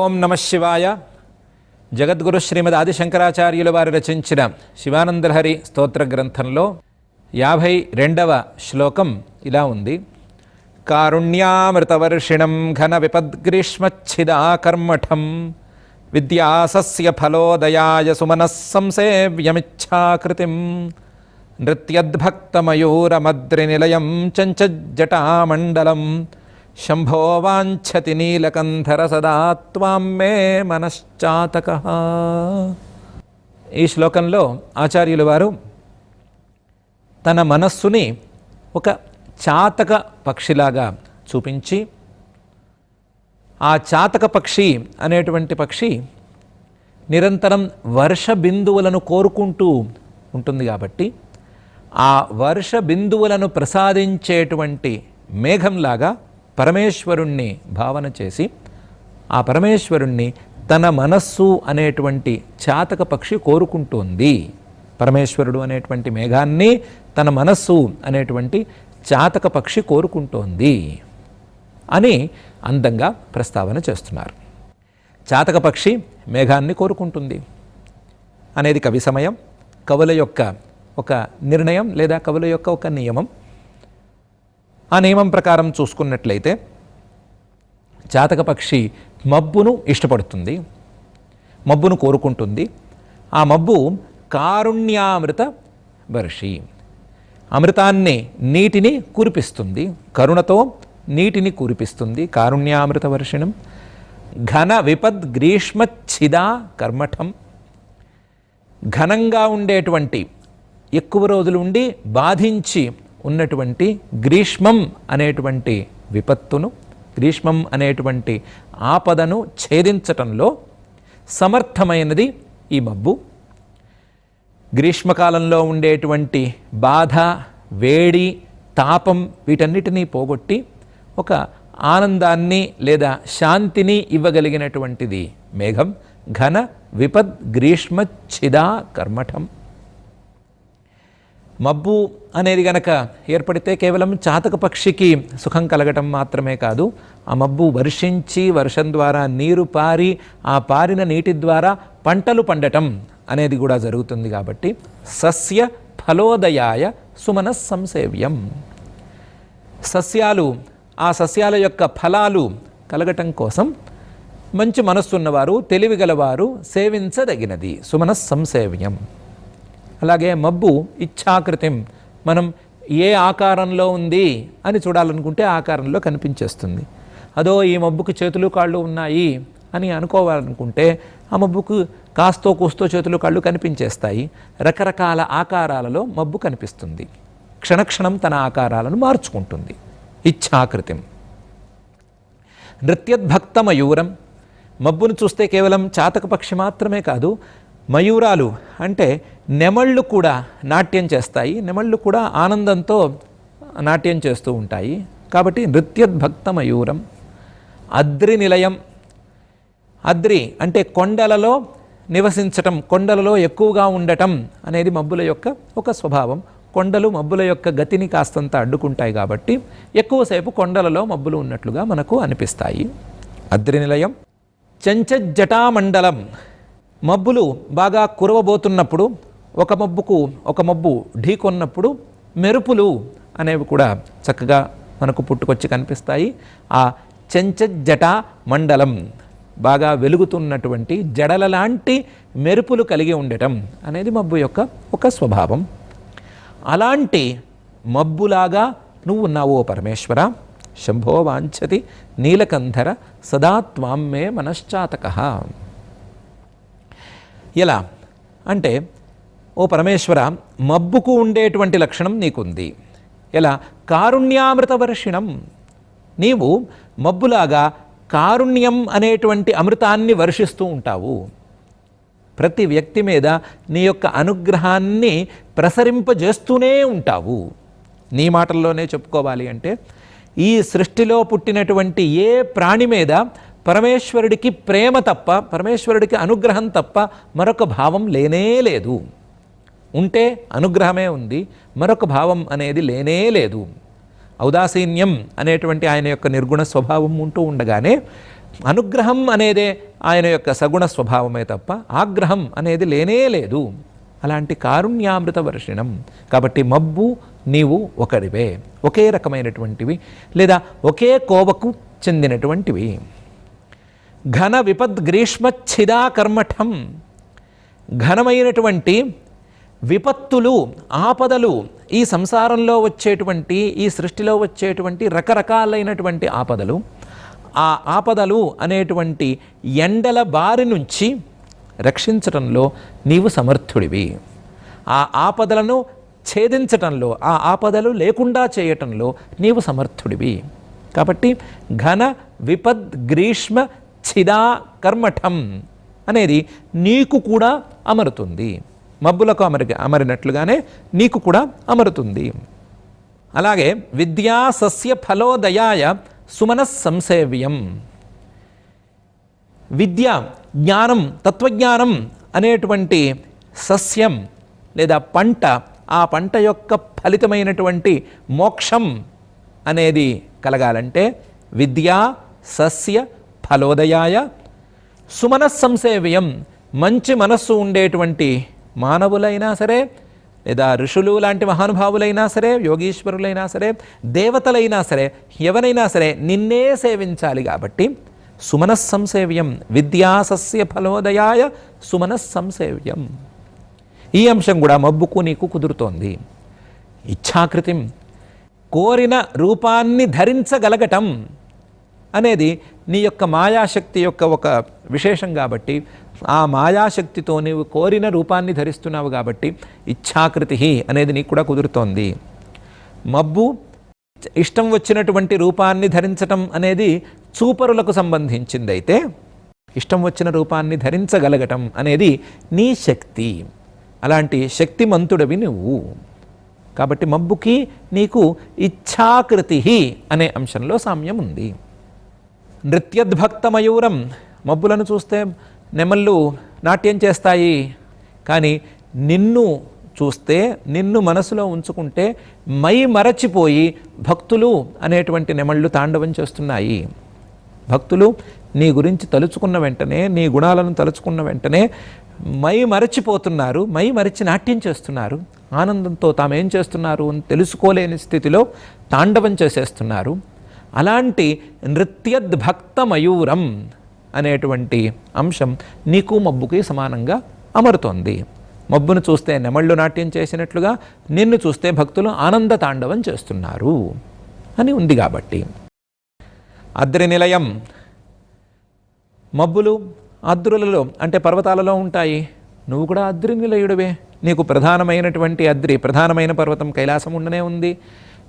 ఓం నమ శివాయ. జగద్గురు శ్రీమద్ ఆదిశంకరాచార్యుల వారు రచించిన శివానందహరి స్తోత్ర గ్రంథంలో యాభై రెండవ శ్లోకం ఇలా ఉంది. కారుణ్యామృతవర్షిణం ఘన విపద్గ్రీష్మచ్చిదాకర్మఠం విద్యాసస్య ఫలోదయాయ సుమనః సంసేవ్యమిచ్ఛాకృతిం నృత్యద్భక్తమయూరమద్రినిలయం చంచజటామండలం శంభో వాంఛతి నీలకంధర సదా త్వాం మే మనశ్చాతక. ఈ శ్లోకంలో ఆచార్యుల వారు తన మనస్సుని ఒక చాతక పక్షిలాగా చూపించి ఆ చాతక పక్షి అనేటువంటి పక్షి నిరంతరం వర్ష బిందువులను కోరుకుంటూ ఉంటుంది కాబట్టి ఆ వర్ష బిందువులను ప్రసాదించేటువంటి మేఘంలాగా పరమేశ్వరుణ్ణి భావన చేసి ఆ పరమేశ్వరుణ్ణి తన మనస్సు అనేటువంటి చాతక పక్షి కోరుకుంటోంది. పరమేశ్వరుడు అనేటువంటి మేఘాన్ని తన మనస్సు అనేటువంటి చాతక పక్షి కోరుకుంటోంది అని అందంగా ప్రస్తావన చేస్తున్నారు. చాతక పక్షి మేఘాన్ని కోరుకుంటుంది అనేది కవి సమయం కవుల యొక్క ఒక నిర్ణయం లేదా కవుల యొక్క ఒక నియమం. ఆ నియమం ప్రకారం చూసుకున్నట్లయితే జాతక పక్షి మబ్బును ఇష్టపడుతుంది మబ్బును కోరుకుంటుంది. ఆ మబ్బు కారుణ్యామృత వర్షి. అమృతాన్ని నీటిని కురిపిస్తుంది కరుణతో నీటిని కురిపిస్తుంది కారుణ్యామృత వర్షిణం. ఘన విపద్ గ్రీష్మచ్ఛిదా కర్మఠం. ఘనంగా ఉండేటువంటి ఎక్కువ రోజులు ఉండి బాధించి ఉన్నటువంటి గ్రీష్మం అనేటువంటి విపత్తును గ్రీష్మం అనేటువంటి ఆపదను ఛేదించటంలో సమర్థమైనది ఈ మబ్బు. గ్రీష్మకాలంలో ఉండేటువంటి బాధ వేడి తాపం వీటన్నిటినీ పోగొట్టి ఒక ఆనందాన్ని లేదా శాంతిని ఇవ్వగలిగినటువంటిది మేఘం ఘన విపద్ గ్రీష్మచ్ఛిదా కర్మఠం. మబ్బు అనేది గనక ఏర్పడితే కేవలం చాతక పక్షికి సుఖం కలగటం మాత్రమే కాదు ఆ మబ్బు వర్షించి వర్షం ద్వారా నీరు పారి ఆ పారిన నీటి ద్వారా పంటలు పండటం అనేది కూడా జరుగుతుంది కాబట్టి సస్య ఫలోదయాయ సుమన సంసేవ్యం. సస్యాలు ఆ సస్యాల యొక్క ఫలాలు కలగటం కోసం మంచి మనస్సున్నవారు తెలివిగలవారు సేవించదగినది. సుమన సంసేవ్యం. అలాగే మబ్బు ఇచ్ఛాకృతిం. మనం ఏ ఆకారంలో ఉంది అని చూడాలనుకుంటే ఆకారంలో కనిపించేస్తుంది. అదో ఈ మబ్బుకు చేతులు కాళ్ళు ఉన్నాయి అని అనుకోవాలనుకుంటే ఆ మబ్బుకు కాస్తో కూస్తో చేతులు కాళ్ళు కనిపించేస్తాయి. రకరకాల ఆకారాలలో మబ్బు కనిపిస్తుంది. క్షణక్షణం తన ఆకారాలను మార్చుకుంటుంది. ఇచ్ఛాకృతిం. నృత్యద్భక్త మయూరం మబ్బును చూస్తే కేవలం చాతక పక్షి మాత్రమే కాదు మయూరాలు అంటే నెమళ్ళు కూడా నాట్యం చేస్తాయి. నెమళ్ళు కూడా ఆనందంతో నాట్యం చేస్తూ ఉంటాయి. కాబట్టి నృత్యద్భక్త మయూరం అద్రి నిలయం. అద్రి అంటే కొండలలో నివసించటం కొండలలో ఎక్కువగా ఉండటం అనేది మబ్బుల యొక్క ఒక స్వభావం. కొండలు మబ్బుల యొక్క గతిని కాస్తంత అడ్డుకుంటాయి కాబట్టి ఎక్కువసేపు కొండలలో మబ్బులు ఉన్నట్లుగా మనకు అనిపిస్తాయి. అద్రి నిలయం. చెంచజటామండలం మబ్బులు బాగా కురవబోతున్నప్పుడు ఒక మబ్బుకు ఒక మబ్బు ఢీకొన్నప్పుడు మెరుపులు అనేవి కూడా చక్కగా మనకు పుట్టుకొచ్చి కనిపిస్తాయి. ఆ చెంచజ్జట మండలం బాగా వెలుగుతున్నటువంటి జడల లాంటి మెరుపులు కలిగి ఉండటం అనేది మబ్బు యొక్క ఒక స్వభావం. అలాంటి మబ్బులాగా నువ్వు ఉన్నావు ఓ పరమేశ్వర. శంభో వాంఛతి నీలకంధర సదా మనశ్చాతక. ఎలా? అంటే ఓ పరమేశ్వర మబ్బుకు ఉండేటువంటి లక్షణం నీకుంది. ఎలా? కారుణ్యామృత వర్షిణం. నీవు మబ్బులాగా కారుణ్యం అనేటువంటి అమృతాన్ని వర్షిస్తూ ఉంటావు. ప్రతి వ్యక్తి మీద నీ యొక్క అనుగ్రహాన్ని ప్రసరింపజేస్తూనే ఉంటావు. నీ మాటల్లోనే చెప్పుకోవాలి అంటే ఈ సృష్టిలో పుట్టినటువంటి ఏ ప్రాణి మీద పరమేశ్వరుడికి ప్రేమ తప్ప పరమేశ్వరుడికి అనుగ్రహం తప్ప మరొక భావం లేనే లేదు. ఉంటే అనుగ్రహమే ఉంది మరొక భావం అనేది లేనే లేదు. ఔదాసీన్యం అనేటువంటి ఆయన యొక్క నిర్గుణ స్వభావం ఉంటూ ఉండగానే అనుగ్రహం అనేదే ఆయన యొక్క సగుణ స్వభావమే తప్ప ఆగ్రహం అనేది లేనే లేదు. అలాంటి కారుణ్యామృత వర్షిణం. కాబట్టి మబ్బు నీవు ఒకరివే ఒకే రకమైనటువంటివి లేదా ఒకే కోవకు చెందినటువంటివి. ఘన విపద్ గ్రీష్మచ్ఛిదా కర్మఠం. ఘనమైనటువంటి విపత్తులు ఆపదలు ఈ సంసారంలో వచ్చేటువంటి ఈ సృష్టిలో వచ్చేటువంటి రకరకాలైనటువంటి ఆపదలు. ఆ ఆపదలు అనేటువంటి ఎండల బారి నుంచి రక్షించటంలో నీవు సమర్థుడివి. ఆ ఆపదలను ఛేదించటంలో ఆ ఆపదలు లేకుండా చేయటంలో నీవు సమర్థుడివి. కాబట్టి ఘన విపద్ గ్రీష్మ ఛిదా కర్మఠం అనేది నీకు కూడా అమరుతుంది. మబ్బులకు అమరి అమరినట్లుగానే నీకు కూడా అమరుతుంది. అలాగే విద్యా సస్య ఫలోదయాయ సుమనస్ సంసేవ్యం. విద్య జ్ఞానం తత్వజ్ఞానం అనేటువంటి సస్యం లేదా పంట ఆ పంట యొక్క ఫలితమైనటువంటి మోక్షం అనేది కలగాలంటే విద్యా సస్య ఫలోదయాయ సుమనస్సంసేవ్యం మంచి మనస్సు ఉండేటువంటి మానవులైనా సరే లేదా ఋషులు లాంటి మహానుభావులైనా సరే యోగీశ్వరులైనా సరే దేవతలైనా సరే ఎవరైనా సరే నిన్నే సేవించాలి కాబట్టి సుమనస్సంసేవ్యం విద్యాసస్య ఫలోదయాయ సుమనస్సంసేవ్యం. ఈ అంశం కూడా మబ్బుకు నీకు కుదురుతోంది. ఇచ్ఛాకృతిం కోరిన రూపాన్ని ధరించగలగటం. అనేది నీ యొక్క మాయాశక్తి యొక్క ఒక విశేషం కాబట్టి ఆ మాయాశక్తితో నీవు కోరిన రూపాన్ని ధరిస్తున్నావు కాబట్టి ఇచ్ఛాకృతి అనేది నీకు కూడా కుదురుతోంది. మబ్బు ఇష్టం వచ్చినటువంటి రూపాన్ని ధరించటం అనేది చూపరులకు సంబంధించింది అయితే ఇష్టం వచ్చిన రూపాన్ని ధరించగలగటం అనేది నీ శక్తి. అలాంటి శక్తిమంతుడవి నువ్వు. కాబట్టి మబ్బుకి నీకు ఇచ్ఛాకృతి అనే అంశంలో సామ్యం ఉంది నృత్యద్భక్తమయూరం. మబ్బులను చూస్తే నెమళ్ళు నాట్యం చేస్తాయి. కానీ నిన్ను చూస్తే నిన్ను మనసులో ఉంచుకుంటే మై మరచిపోయి భక్తులు అనేటువంటి నెమళ్ళు తాండవం చేస్తున్నాయి. భక్తులు నీ గురించి తలుచుకున్న వెంటనే నీ గుణాలను తలుచుకున్న వెంటనే మై మరచిపోతున్నారు మై మరచి నాట్యం చేస్తున్నారు. ఆనందంతో తామేం చేస్తున్నారు అని తెలుసుకోలేని స్థితిలో తాండవం చేసేస్తున్నారు. అలాంటి నృత్యద్భక్త మయూరం అనేటువంటి అంశం నీకు మబ్బుకి సమానంగా అమరుతోంది. మబ్బును చూస్తే నెమళ్ళు నాట్యం చేసినట్లుగా నిన్ను చూస్తే భక్తులు ఆనంద తాండవం చేస్తున్నారు అని ఉంది కాబట్టి. అద్రి నిలయం మబ్బులు అద్రులలో అంటే పర్వతాలలో ఉంటాయి. నువ్వు కూడా అద్రి నిలయుడివే నీకు ప్రధానమైనటువంటి అద్రి ప్రధానమైన పర్వతం కైలాసం ఉండనే ఉంది.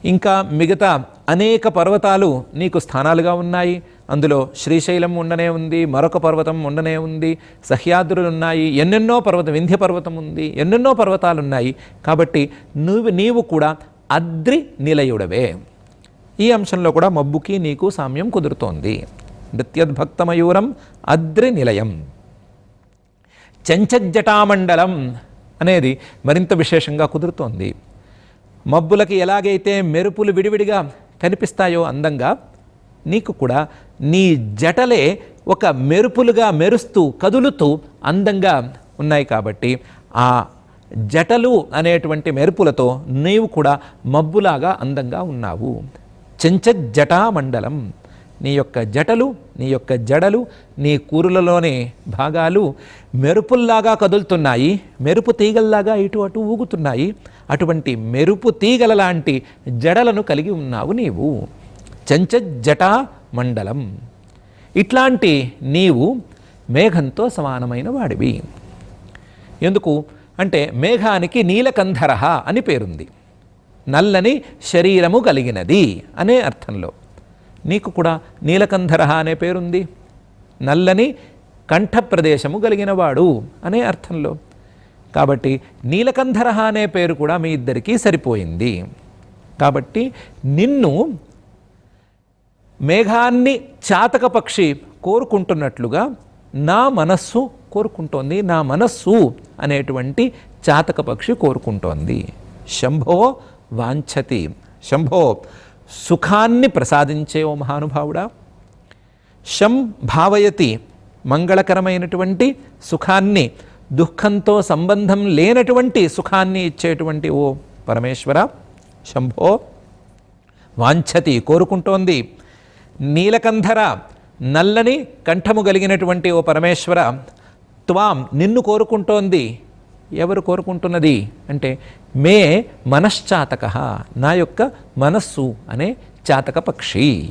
ఇంకా మిగతా అనేక పర్వతాలు నీకు స్థానాలుగా ఉన్నాయి. అందులో శ్రీశైలం ఉండనే ఉంది మరొక పర్వతం ఉండనే ఉంది సహ్యాద్రులు ఉన్నాయి ఎన్నెన్నో పర్వతం వింధ్య పర్వతం ఉంది ఎన్నెన్నో పర్వతాలు ఉన్నాయి కాబట్టి నువ్వు నీవు కూడా అద్రి నిలయుడవే. ఈ అంశంలో కూడా మబ్బుకి నీకు సామ్యం కుదురుతోంది. నృత్యద్భక్తమయూరం అద్రి నిలయం. చెంచజ్జటామండలం అనేది మరింత విశేషంగా కుదురుతోంది. మబ్బులకి ఎలాగైతే మెరుపులు విడివిడిగా కనిపిస్తాయో అందంగా నీకు కూడా నీ జటలే ఒక మెరుపులుగా మెరుస్తూ కదులుతూ అందంగా ఉన్నాయి కాబట్టి ఆ జటలు అనేటువంటి మెరుపులతో నీవు కూడా మబ్బులాగా అందంగా ఉన్నావు. చెంచజ్జటా మండలం నీ యొక్క జటలు నీ యొక్క జడలు నీ కూరులలోని భాగాలు మెరుపుల్లాగా కదులుతున్నాయి. మెరుపు తీగల్లాగా ఇటు అటు ఊగుతున్నాయి. అటువంటి మెరుపు తీగల లాంటి జడలను కలిగి ఉన్నావు నీవు. చెంచజ్జటా మండలం. ఇట్లాంటి నీవు మేఘంతో సమానమైన వాడివి. ఎందుకు? అంటే మేఘానికి నీలకంధర అని పేరుంది. నల్లని శరీరము కలిగినది అనే అర్థంలో. నీకు కూడా నీలకంధర అనే పేరుంది. నల్లని కంఠ ప్రదేశము కలిగినవాడు అనే అర్థంలో. కాబట్టి నీలకంధర అనే పేరు కూడా మీ ఇద్దరికీ సరిపోయింది. కాబట్టి నిన్ను మేఘాన్ని చాతక పక్షి కోరుకుంటున్నట్లుగా నా మనస్సు కోరుకుంటోంది. నా మనస్సు అనేటువంటి చాతక పక్షి కోరుకుంటోంది. శంభో వాంఛతి. శంభో సుఖాన్ని ప్రసాదించే ఓ మహానుభావుడా. శం భావయతి మంగళకరమైనటువంటి సుఖాన్ని దుఃఖంతో సంబంధం లేనటువంటి సుఖాన్ని ఇచ్చేటువంటి ఓ పరమేశ్వర శంభో వాంఛతి కోరుకుంటోంది. నీలకంధర నల్లని కంఠము కలిగినటువంటి ఓ పరమేశ్వర త్వాం నిన్ను కోరుకుంటోంది. ఎవరు కోరుకుంటున్నది? అంటే మే మనశ్చాతక నా యొక్క మనస్సు అనే చాతక పక్షి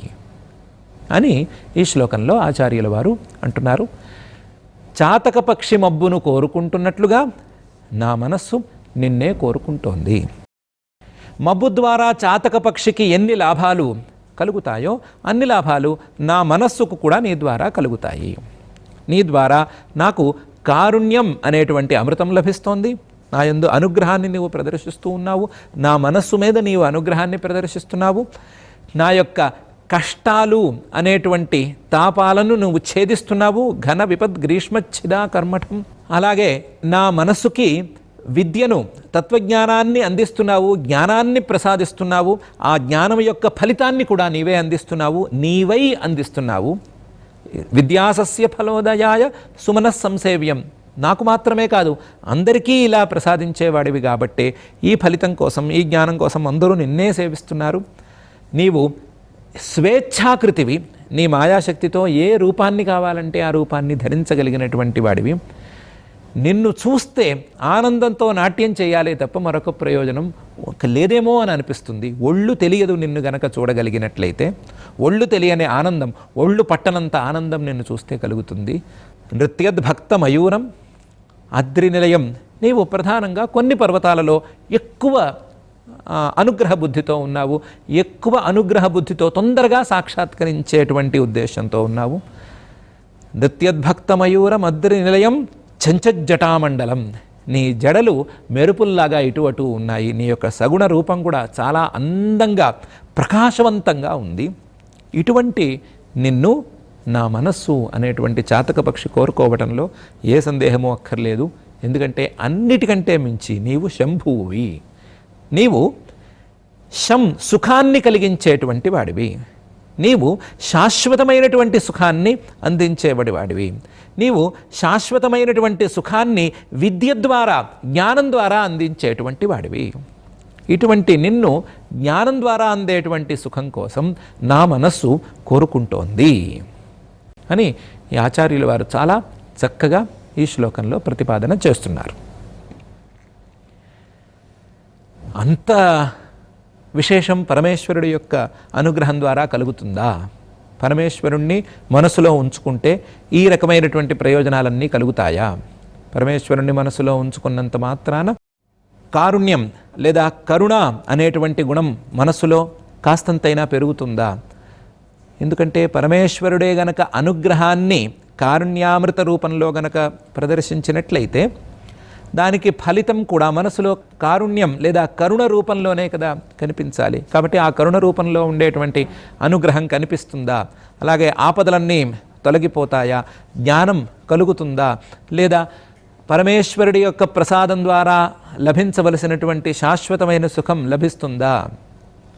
అని ఈ శ్లోకంలో ఆచార్యుల వారు అంటున్నారు. చాతక పక్షి మబ్బును కోరుకుంటున్నట్లుగా నా మనస్సు నిన్నే కోరుకుంటోంది. మబ్బు ద్వారా చాతక పక్షికి ఎన్ని లాభాలు కలుగుతాయో అన్ని లాభాలు నా మనస్సుకు కూడా నీ ద్వారా కలుగుతాయి. నీ ద్వారా నాకు కారుణ్యం అనేటువంటి అమృతం లభిస్తోంది. నా యందు అనుగ్రహాన్ని నీవు ప్రదర్శిస్తూ ఉన్నావు. నా మనస్సు మీద నీవు అనుగ్రహాన్ని ప్రదర్శిస్తున్నావు. నా యొక్క కష్టాలు అనేటువంటి తాపాలను నువ్వు ఛేదిస్తున్నావు ఘన విపద్ గ్రీష్మచ్చిదా కర్మఠం. అలాగే నా మనస్సుకి విద్యను తత్వజ్ఞానాన్ని అందిస్తున్నావు జ్ఞానాన్ని ప్రసాదిస్తున్నావు ఆ జ్ఞానం యొక్క ఫలితాన్ని కూడా నీవే అందిస్తున్నావు నీవై అందిస్తున్నావు. విద్యాసస్య ఫలోదయాయ సుమనః సంసేవ్యం. నాకు మాత్రమే కాదు అందరికీ ఇలా ప్రసాదించేవాడివి కాబట్టే ఈ ఫలితం కోసం ఈ జ్ఞానం కోసం అందరూ నిన్నే సేవిస్తున్నారు. నీవు స్వేచ్ఛాకృతివి. నీ మాయాశక్తితో ఏ రూపాన్ని కావాలంటే ఆ రూపాన్ని ధరించగలిగినటువంటి వాడివి. నిన్ను చూస్తే ఆనందంతో నాట్యం చేయాలి తప్ప మరొక ప్రయోజనం ఒక లేదేమో అని అనిపిస్తుంది. ఒళ్ళు తెలియదు నిన్ను గనక చూడగలిగినట్లయితే. ఒళ్ళు తెలియని ఆనందం ఒళ్ళు పట్టనంత ఆనందం నిన్ను చూస్తే కలుగుతుంది. నృత్యద్భక్త మయూరం అద్రి నిలయం నీవు ప్రధానంగా కొన్ని పర్వతాలలో ఎక్కువ అనుగ్రహ బుద్ధితో ఉన్నావు ఎక్కువ అనుగ్రహ బుద్ధితో తొందరగా సాక్షాత్కరించేటువంటి ఉద్దేశంతో ఉన్నావు. నృత్యద్భక్త మయూర మద్రి నిలయం చెంచజ్జటామండలం. నీ జడలు మెరుపుల్లాగా ఇటు అటు ఉన్నాయి. నీ యొక్క సగుణ రూపం కూడా చాలా అందంగా ప్రకాశవంతంగా ఉంది. ఇటువంటి నిన్ను నా మనస్సు అనేటువంటి చాతక పక్షి కోరుకోవటంలో ఏ సందేహమూ అక్కర్లేదు. ఎందుకంటే అన్నిటికంటే మించి నీవు శంభువి. నీవు శం సుఖాన్ని కలిగించేటువంటి వాడివి. నీవు శాశ్వతమైనటువంటి సుఖాన్ని అందించేవాడి వాడివి. నీవు శాశ్వతమైనటువంటి సుఖాన్ని విద్య ద్వారా జ్ఞానం ద్వారా అందించేటువంటి వాడివి. ఇటువంటి నిన్ను జ్ఞానం ద్వారా అందేటువంటి సుఖం కోసం నా మనస్సు కోరుకుంటోంది అని ఈ ఆచార్యుల వారు చాలా చక్కగా ఈ శ్లోకంలో ప్రతిపాదన చేస్తున్నారు. అంత విశేషం పరమేశ్వరుడి యొక్క అనుగ్రహం ద్వారా కలుగుతుందా? పరమేశ్వరుణ్ణి మనసులో ఉంచుకుంటే ఈ రకమైనటువంటి ప్రయోజనాలన్నీ కలుగుతాయా? పరమేశ్వరుణ్ణి మనసులో ఉంచుకున్నంత మాత్రాన కారుణ్యం లేదా కరుణ అనేటువంటి గుణం మనసులో కాస్తంతైనా పెరుగుతుందా? ఎందుకంటే పరమేశ్వరుడే గనక అనుగ్రహాన్ని కారుణ్యామృత రూపంలో గనక ప్రదర్శించినట్లయితే దానికి ఫలితం కూడా మనసులో కారుణ్యం లేదా కరుణ రూపంలోనే కదా కనిపించాలి. కాబట్టి ఆ కరుణ రూపంలో ఉండేటువంటి అనుగ్రహం కనిపిస్తుందా? అలాగే ఆపదలన్నీ తొలగిపోతాయా? జ్ఞానం కలుగుతుందా? లేదా పరమేశ్వరుడి యొక్క ప్రసాదం ద్వారా లభించవలసినటువంటి శాశ్వతమైన సుఖం లభిస్తుందా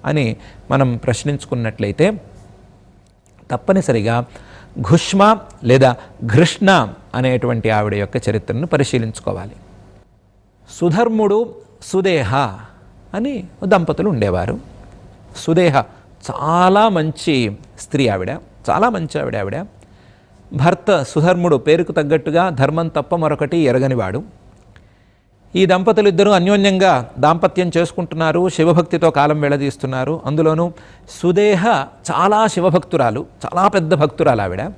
అని మనం ప్రశ్నించుకున్నట్లయితే తప్పనిసరిగా ఘుష్మ లేదా ఘృష్ణ అనేటువంటి ఆవిడ యొక్క చరిత్రను పరిశీలించుకోవాలి. సుధర్ముడు సుదేహ అని దంపతులు ఉండేవారు. సుదేహ చాలా మంచి స్త్రీ ఆవిడ చాలా మంచి ఆవిడ ఆవిడ. భర్త సుధర్ముడు పేరుకు తగ్గట్టుగా ధర్మం తప్ప మరొకటి ఎరగనివాడు. ఈ దంపతులు ఇద్దరూ అన్యోన్యంగా దాంపత్యం చేసుకుంటున్నారు శివభక్తితో కాలం వెళ్ళదీస్తున్నారు అందులోనూ సుదేహ చాలా శివభక్తురాలు చాలా పెద్ద భక్తురాలు ఆవిడ.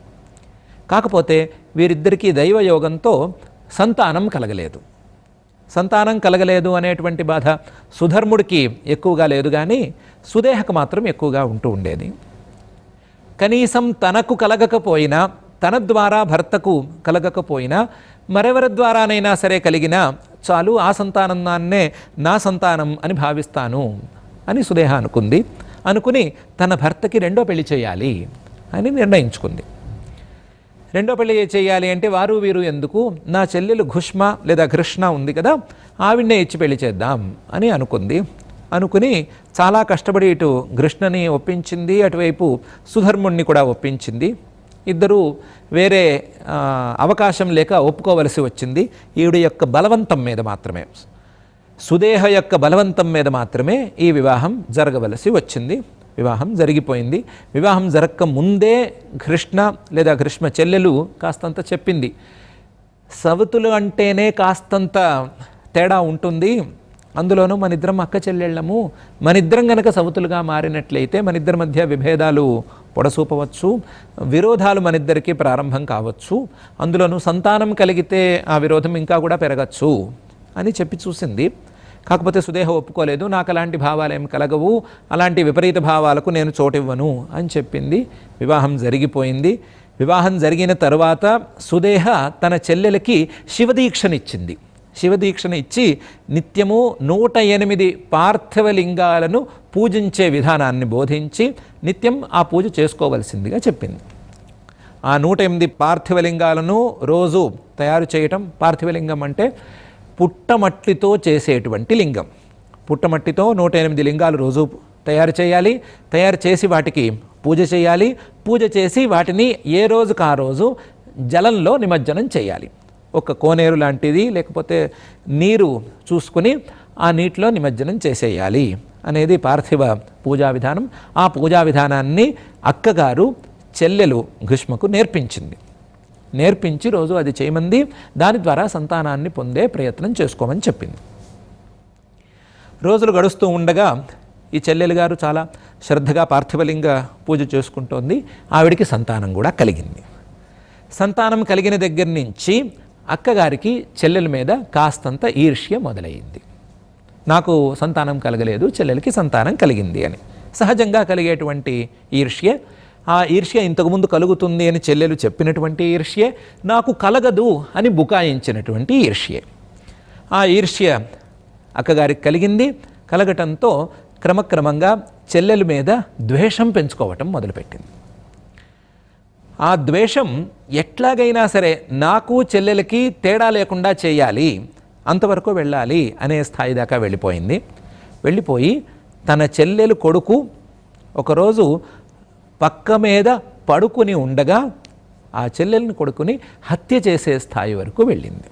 కాకపోతే వీరిద్దరికీ దైవయోగంతో సంతానం కలగలేదు. సంతానం కలగలేదు అనేటువంటి బాధ సుధర్ముడికి ఎక్కువగా లేదు కానీ సుదేహకు మాత్రం ఎక్కువగా ఉంటూ ఉండేది. కనీసం తనకు కలగకపోయినా తన ద్వారా భర్తకు కలగకపోయినా మరెవరి ద్వారానైనా సరే కలిగినా చాలు ఆ సంతానాన్నే నా సంతానం అని భావిస్తాను అని సుదేహ అనుకుంది. అనుకుని తన భర్తకి రెండో పెళ్ళి చేయాలి అని నిర్ణయించుకుంది. రెండో పెళ్ళి చేయాలి అంటే వారు వీరు ఎందుకు? నా చెల్లెలు ఘుష్మ లేదా కృష్ణ ఉంది కదా ఆవిడనే ఇచ్చి పెళ్ళి చేద్దాం అని అనుకుంది. అనుకుని చాలా కష్టపడి ఇటు కృష్ణని ఒప్పించింది అటువైపు సుధర్ముణ్ణి కూడా ఒప్పించింది. ఇద్దరూ వేరే అవకాశం లేక ఒప్పుకోవలసి వచ్చింది. ఈవిడ యొక్క బలవంతం మీద మాత్రమే. సుదేహ యొక్క బలవంతం మీద మాత్రమే ఈ వివాహం జరగవలసి వచ్చింది. వివాహం జరిగిపోయింది. వివాహం జరగక ముందే కృష్ణ లేదా కృష్ణ చెల్లెలు కాస్తంత చెప్పింది. సవతులు అంటేనే కాస్తంత తేడా ఉంటుంది. అందులోనూ మన ఇద్దరం అక్క చెల్లెళ్ళము. మన ఇద్దరం గనక సవతులుగా మారినట్లయితే మన ఇద్దరి మధ్య విభేదాలు పొడసూపవచ్చు. విరోధాలు మన ఇద్దరికి ప్రారంభం కావచ్చు. అందులోనూ సంతానం కలిగితే ఆ విరోధం ఇంకా కూడా పెరగచ్చు అని చెప్పి చూసింది. కాకపోతే సుదేహ ఒప్పుకోలేదు నాకు అలాంటి భావాలు ఏం కలగవు అలాంటి విపరీత భావాలకు నేను చోటివ్వను అని చెప్పింది. వివాహం జరిగిపోయింది. వివాహం జరిగిన తర్వాత సుదేహ తన చెల్లెలకి శివదీక్షనిచ్చింది. శివదీక్షను ఇచ్చి నిత్యము నూట ఎనిమిది పార్థివ లింగాలను పూజించే విధానాన్ని బోధించి నిత్యం ఆ పూజ చేసుకోవలసిందిగా చెప్పింది. ఆ నూట ఎనిమిది పార్థివలింగాలను రోజు తయారు చేయటం పార్థివలింగం అంటే పుట్టమట్టితో చేసేటువంటి లింగం. పుట్టమట్టితో నూట ఎనిమిది లింగాలు రోజు తయారు చేయాలి. తయారు చేసి వాటికి పూజ చేయాలి. పూజ చేసి వాటిని ఏ రోజుకు ఆ రోజు జలంలో నిమజ్జనం చేయాలి. ఒక కోనేరు లాంటిది లేకపోతే నీరు చూసుకుని ఆ నీటిలో నిమజ్జనం చేసేయాలి అనేది పార్థివ పూజా విధానం. ఆ పూజా విధానాన్ని అక్కగారు చెల్లెలు గ్రీష్మకు నేర్పించింది. నేర్పించి రోజు అది చేయమంది దాని ద్వారా సంతానాన్ని పొందే ప్రయత్నం చేసుకోమని చెప్పింది. రోజులు గడుస్తూ ఉండగా ఈ చెల్లెలు గారు చాలా శ్రద్ధగా పార్థివలింగ పూజ చేసుకుంటోంది ఆవిడికి సంతానం కూడా కలిగింది. సంతానం కలిగిన దగ్గర నుంచి అక్కగారికి చెల్లెల మీద కాస్తంత ఈర్ష్య మొదలయ్యింది నాకు సంతానం కలగలేదు చెల్లెలకి సంతానం కలిగింది అని. సహజంగా కలిగేటువంటి ఈర్ష్య ఆ ఈర్ష్య ఇంతకుముందు కలుగుతుంది అని చెల్లెలు చెప్పినటువంటి ఈర్ష్యే నాకు కలగదు అని బుకాయించినటువంటి ఈర్ష్యే. ఆ ఈర్ష్య అక్కగారికి కలిగింది. కలగటంతో క్రమక్రమంగా చెల్లెల మీద ద్వేషం పెంచుకోవటం మొదలుపెట్టింది. ఆ ద్వేషం ఎట్లాగైనా సరే నాకు చెల్లెలకి తేడా లేకుండా చేయాలి అంతవరకు వెళ్ళాలి అనే స్థాయి దాకా వెళ్ళిపోయింది. వెళ్ళిపోయి తన చెల్లెలు కొడుకు ఒకరోజు పక్క మీద పడుకుని ఉండగా ఆ చెల్లెలను కొడుకుని హత్య చేసే స్థాయి వరకు వెళ్ళింది.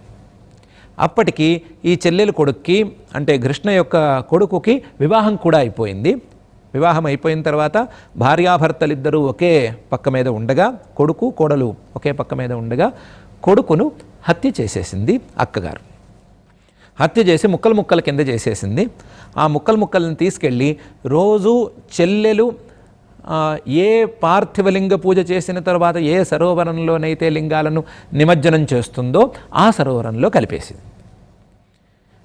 అప్పటికి ఈ చెల్లెలు కొడుక్కి అంటే కృష్ణ యొక్క కొడుకుకి వివాహం కూడా అయిపోయింది. వివాహం అయిపోయిన తర్వాత భార్యాభర్తలిద్దరూ ఒకే పక్క మీద ఉండగా కొడుకు కోడలు ఒకే పక్క మీద ఉండగా కొడుకును హత్య చేసేసింది అక్కగారు. హత్య చేసి ముక్కలు ముక్కల కింద చేసేసింది. ఆ ముక్కలు ముక్కలను తీసుకెళ్ళి రోజు చెల్లెలు ఏ పార్థివలింగ పూజ చేసిన తర్వాత ఏ సరోవరంలోనైతే లింగాలను నిమజ్జనం చేస్తుందో ఆ సరోవరంలో కలిపేసింది.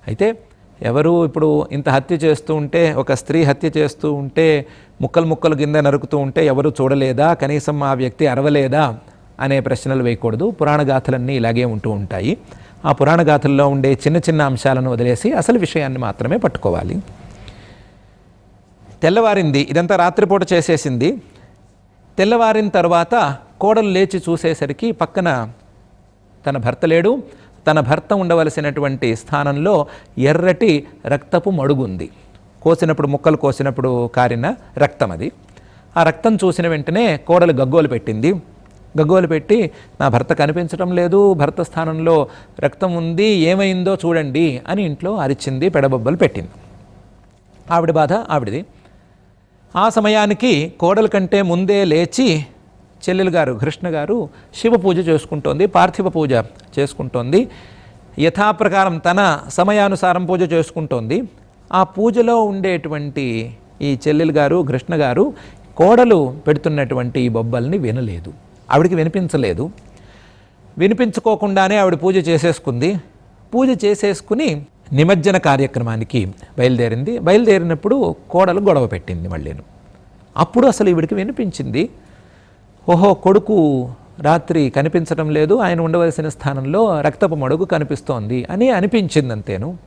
అయితే ఎవరు ఇప్పుడు ఇంత హత్య చేస్తూ ఉంటే ఒక స్త్రీ హత్య చేస్తూ ఉంటే ముక్కలు ముక్కలు కింద నరుకుతూ ఉంటే ఎవరు చూడలేదా? కనీసం ఆ వ్యక్తి అరవలేదా? అనే ప్రశ్నలు వేయకూడదు. పురాణ గాథలన్నీ ఇలాగే ఉంటూ ఉంటాయి. ఆ పురాణ గాథల్లో ఉండే చిన్న చిన్న అంశాలను వదిలేసి అసలు విషయాన్ని మాత్రమే పట్టుకోవాలి. తెల్లవారింది ఇదంతా రాత్రిపూట చేసేసింది. తెల్లవారిన తర్వాత కోడలు లేచి చూసేసరికి పక్కన తన భర్త లేడు. తన భర్త ఉండవలసినటువంటి స్థానంలో ఎర్రటి రక్తపు మడుగుంది. కోసినప్పుడు ముక్కలు కోసినప్పుడు కారిన రక్తం అది ఆ రక్తం చూసిన వెంటనే కోడలు గగ్గోలు పెట్టింది. గగ్గోలు పెట్టి నా భర్త కనిపించడం లేదు భర్త స్థానంలో రక్తం ఉంది ఏమైందో చూడండి అని ఇంట్లో అరిచింది పెడబొబ్బలు పెట్టింది. ఆవిడ బాధ ఆవిడది. ఆ సమయానికి కోడల కంటే ముందే లేచి చెల్లెలు గారు కృష్ణ గారు శివ పూజ చేసుకుంటోంది పార్థివ పూజ చేసుకుంటోంది. యథాప్రకారం తన సమయానుసారం పూజ చేసుకుంటోంది. ఆ పూజలో ఉండేటువంటి ఈ చెల్లెలు గారు కృష్ణ గారు కోడలు పెడుతున్నటువంటి ఈ బొబ్బల్ని వినలేదు. ఆవిడికి వినిపించలేదు. వినిపించుకోకుండానే ఆవిడ పూజ చేసేసుకుంది. పూజ చేసేసుకుని నిమజ్జన కార్యక్రమానికి బయలుదేరింది. బయలుదేరినప్పుడు కోడలు గొడవ పెట్టింది మళ్ళీను. అప్పుడు అసలు ఈవిడికి వినిపించింది ఓహో కొడుకు రాత్రి కనిపించడం లేదు ఆయన ఉండవలసిన స్థానంలో రక్తపు మడుగు కనిపిస్తోంది అని అనిపించింది అంతేను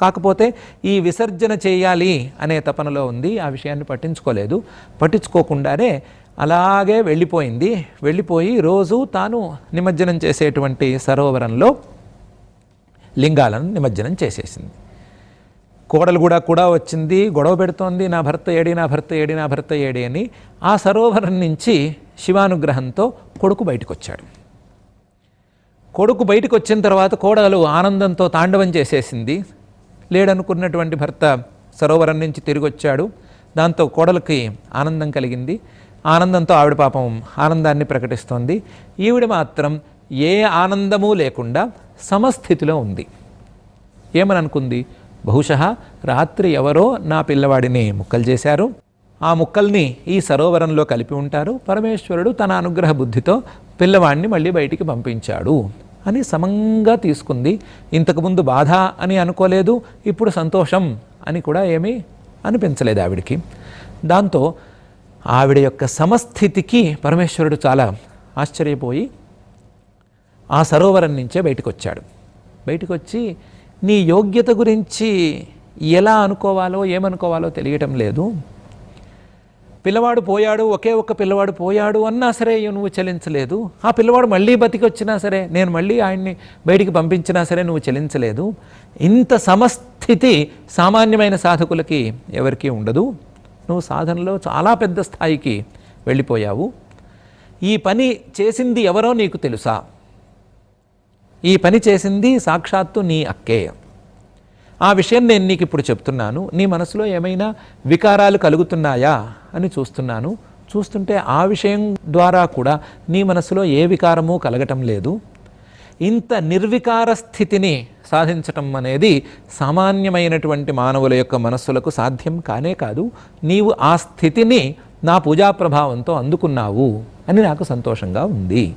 కాకపోతే ఈ విసర్జన చేయాలి అనే తపనలో ఉంది ఆ విషయాన్ని పట్టించుకోలేదు. పట్టించుకోకుండానే అలాగే వెళ్ళిపోయింది. వెళ్ళిపోయి రోజు తాను నిమజ్జనం చేసేటువంటి సరోవరంలో లింగాలను నిమజ్జనం చేసేసింది. కోడలు కూడా కూడా వచ్చింది గొడవ పెడుతోంది నా భర్త ఏడి నా భర్త ఏడి నా భర్త ఏడి అని ఆ సరోవరం నుంచి శివానుగ్రహంతో కొడుకు బయటకు వచ్చాడు కొడుకు బయటకు వచ్చిన తర్వాత కోడలు ఆనందంతో తాండవం చేసేసింది. లేడనుకున్నటువంటి భర్త సరోవరం నుంచి తిరిగి వచ్చాడు దాంతో కోడలికి ఆనందం కలిగింది. ఆనందంతో ఆవిడ పాపం ఆనందాన్ని ప్రకటిస్తోంది. ఈవిడ మాత్రం ఏ ఆనందము లేకుండా సమస్థితిలో ఉంది. ఏమని అనుకుంది బహుశ రాత్రి ఎవరో నా పిల్లవాడిని ముక్కలు చేశారు. ఆ ముక్కల్ని ఈ సరోవరంలో కలిపి ఉంటారు. పరమేశ్వరుడు తన అనుగ్రహ బుద్ధితో పిల్లవాడిని మళ్ళీ బయటికి పంపించాడు అని సమంగా తీసుకుంది. ఇంతకుముందు బాధ అని అనుకోలేదు ఇప్పుడు సంతోషం అని కూడా ఏమీ అనిపించలేదు ఆవిడికి. దాంతో ఆవిడ యొక్క సమస్థితికి పరమేశ్వరుడు చాలా ఆశ్చర్యపోయి ఆ సరోవరం నుంచే బయటకు వచ్చాడు బయటకు వచ్చి నీ యోగ్యత గురించి ఎలా అనుకోవాలో ఏమనుకోవాలో తెలియటం లేదు. పిల్లవాడు పోయాడు ఒకే ఒక్క పిల్లవాడు పోయాడు అన్నా సరే నువ్వు చెలించలేదు. ఆ పిల్లవాడు మళ్ళీ బతికొచ్చినా సరే నేను మళ్ళీ ఆయన్ని బయటికి పంపించినా సరే నువ్వు చెలించలేదు. ఇంత సమస్థితి సామాన్యమైన సాధకులకి ఎవరికీ ఉండదు. నువ్వు సాధనలో చాలా పెద్ద స్థాయికి వెళ్ళిపోయావు. ఈ పని చేసింది ఎవరో నీకు తెలుసా? ఈ పని చేసింది సాక్షాత్తు నీ అక్కే. ఆ విషయం నేను నీకు ఇప్పుడు చెప్తున్నాను. నీ మనసులో ఏమైనా వికారాలు కలుగుతున్నాయా అని చూస్తున్నాను. చూస్తుంటే ఆ విషయం ద్వారా కూడా నీ మనసులో ఏ వికారము కలగటం లేదు. ఇంత నిర్వికార స్థితిని సాధించటం అనేది సామాన్యమైనటువంటి మానవుల యొక్క మనస్సులకు సాధ్యం కానే కాదు. నీవు ఆ స్థితిని నా పూజా ప్రభావంతో అందుకున్నావు అని నాకు సంతోషంగా ఉంది.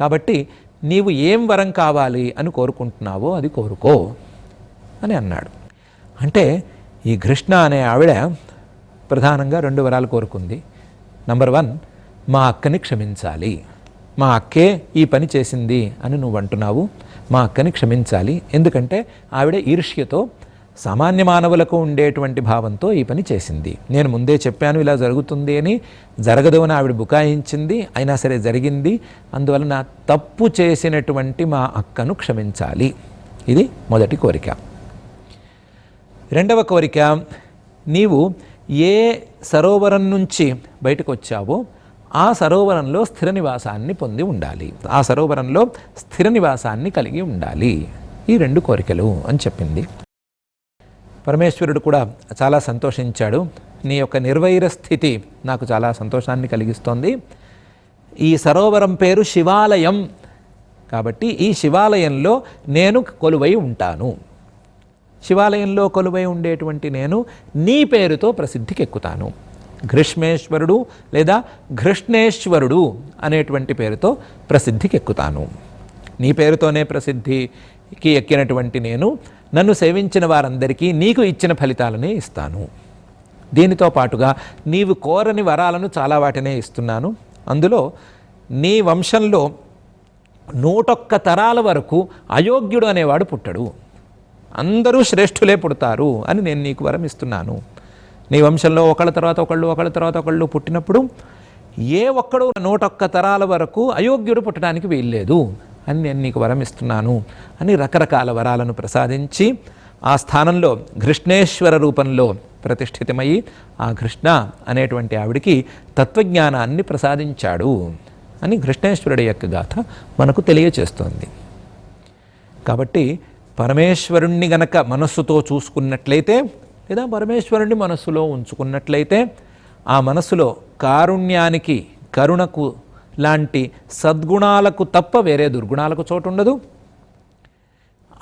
కాబట్టి నీవు ఏం వరం కావాలి అని కోరుకుంటున్నావో అది కోరుకో అని అన్నాడు. అంటే ఈ కృష్ణ అనే ఆవిడ ప్రధానంగా రెండు వరాలు కోరుకుంది. నంబర్ వన్ మా అక్కని క్షమించాలి. మా అక్కే ఈ పని చేసింది అని నువ్వు అంటున్నావు. మా అక్కని క్షమించాలి. ఎందుకంటే ఆవిడ ఈర్ష్యతో సామాన్య మానవులకు ఉండేటువంటి భావంతో ఈ పని చేసింది. నేను ముందే చెప్పాను ఇలా జరుగుతుంది అని జరగదు అని ఆవిడ బుకాయించింది అయినా సరే జరిగింది. అందువలన తప్పు చేసినటువంటి మా అక్కను క్షమించాలి. ఇది మొదటి కోరిక. రెండవ కోరిక నీవు ఏ సరోవరం నుంచి బయటకు వచ్చావో ఆ సరోవరంలో స్థిర నివాసాన్ని పొంది ఉండాలి. ఆ సరోవరంలో స్థిర నివాసాన్ని కలిగి ఉండాలి. ఈ రెండు కోరికలు అని చెప్పింది. పరమేశ్వరుడు కూడా చాలా సంతోషించాడు. నీ యొక్క నిర్వైర స్థితి నాకు చాలా సంతోషాన్ని కలిగిస్తోంది. ఈ సరోవరం పేరు శివాలయం. కాబట్టి ఈ శివాలయంలో నేను కొలువై ఉంటాను. శివాలయంలో కొలువై ఉండేటువంటి నేను నీ పేరుతో ప్రసిద్ధికి ఎక్కుతాను ఘృష్మేశ్వరుడు లేదా ఘృష్ణేశ్వరుడు అనేటువంటి పేరుతో ప్రసిద్ధికి ఎక్కుతాను నీ పేరుతోనే ప్రసిద్ధికి ఎక్కినటువంటి నేను నన్ను సేవించిన వారందరికీ నీకు ఇచ్చిన ఫలితాలనే ఇస్తాను. దీనితో పాటుగా నీవు కోరని వరాలను చాలా వాటినే ఇస్తున్నాను. అందులో నీ వంశంలో నూటొక్క తరాల వరకు అయోగ్యుడు అనేవాడు పుట్టడు. అందరూ శ్రేష్ఠులే పుడతారు అని నేను నీకు వరం ఇస్తున్నాను. నీ వంశంలో ఒకళ్ళ తర్వాత ఒకళ్ళు ఒకళ్ళ తర్వాత ఒకళ్ళు పుట్టినప్పుడు ఏ ఒక్కడు నూటొక్క తరాల వరకు అయోగ్యుడు పుట్టడానికి వీల్లేదు. అని నేను నీకు వరం ఇస్తున్నాను అని రకరకాల వరాలను ప్రసాదించి ఆ స్థానంలో ఘృష్ణేశ్వర రూపంలో ప్రతిష్ఠితమై ఆ కృష్ణ అనేటువంటి ఆవిడికి తత్వజ్ఞానాన్ని ప్రసాదించాడు అని కృష్ణేశ్వరుడి యొక్క గాథ మనకు తెలియచేస్తోంది. కాబట్టి పరమేశ్వరుణ్ణి గనక మనస్సుతో చూసుకున్నట్లయితే లేదా పరమేశ్వరుణ్ణి మనస్సులో ఉంచుకున్నట్లయితే ఆ మనస్సులో కారుణ్యానికి కరుణకు లాంటి సద్గుణాలకు తప్ప వేరే దుర్గుణాలకు చోటు ఉండదు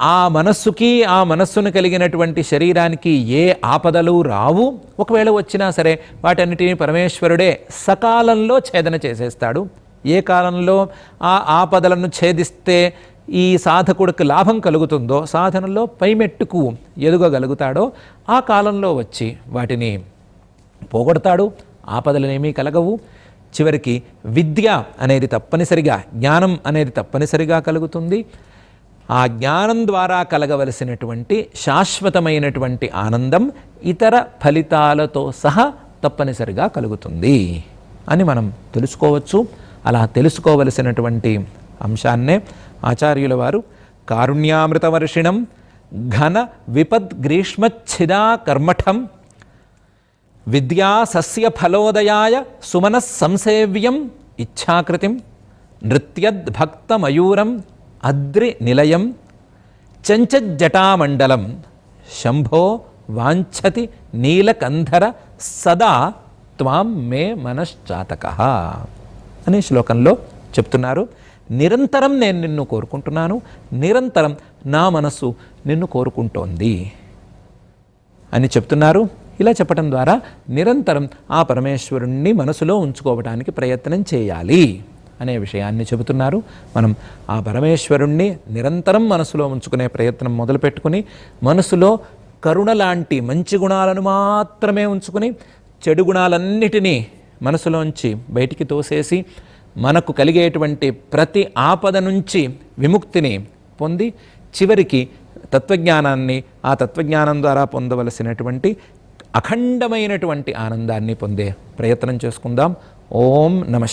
ఆ మనస్సుకి ఆ మనస్సును కలిగినటువంటి శరీరానికి ఏ ఆపదలు రావు. ఒకవేళ వచ్చినా సరే వాటన్నిటిని పరమేశ్వరుడే సకాలంలో ఛేదన చేసేస్తాడు. ఏ కాలంలో ఆ ఆపదలను ఛేదిస్తే ఈ సాధకుడికి లాభం కలుగుతుందో సాధనలో పైమెట్టుకు ఎదుగగలుగుతాడో ఆ కాలంలో వచ్చి వాటిని పోగొడతాడు. ఆపదలనేమీ కలగవు. చివరికి విద్య అనేది తప్పనిసరిగా జ్ఞానం అనేది తప్పనిసరిగా కలుగుతుంది. ఆ జ్ఞానం ద్వారా కలగవలసినటువంటి శాశ్వతమైనటువంటి ఆనందం ఇతర ఫలితాలతో సహా తప్పనిసరిగా కలుగుతుంది అని మనం తెలుసుకోవచ్చు. అలా తెలుసుకోవలసినటువంటి అంశాన్నే ఆచార్యుల వారు కారుణ్యామృతవర్షిణం ఘన విపద్ గ్రీష్మచ్ఛిదా కర్మఠం విద్యా సస్య ఫలోదయాయ సుమన సంసేవ్యం ఇచ్ఛాకృతిం నృత్యద్భక్తమయూరం అద్రి నిలయం చంచజ్జటామండలం శంభో వాంఛతి నీలకంధర సదా త్వాం మే మనశ్చాతక అనే శ్లోకంలో చెప్తున్నారు. నిరంతరం నేను నిన్ను కోరుకుంటున్నాను. నిరంతరం నా మనస్సు నిన్ను కోరుకుంటోంది అని చెప్తున్నారు. ఇలా చెప్పటం ద్వారా నిరంతరం ఆ పరమేశ్వరుణ్ణి మనసులో ఉంచుకోవడానికి ప్రయత్నం చేయాలి అనే విషయాన్ని చెబుతున్నారు. మనం ఆ పరమేశ్వరుణ్ణి నిరంతరం మనసులో ఉంచుకునే ప్రయత్నం మొదలుపెట్టుకుని మనసులో కరుణ లాంటి మంచి గుణాలను మాత్రమే ఉంచుకుని చెడు గుణాలన్నిటినీ మనసులోంచి బయటికి తోసేసి మనకు కలిగేటువంటి ప్రతి ఆపద నుంచి విముక్తిని పొంది చివరికి తత్వజ్ఞానాన్ని ఆ తత్వజ్ఞానం ద్వారా పొందవలసినటువంటి అఖండమైనటువంటి ఆనందాన్ని పొందే ప్రయత్నం చేసుకుందాం. ఓం నమ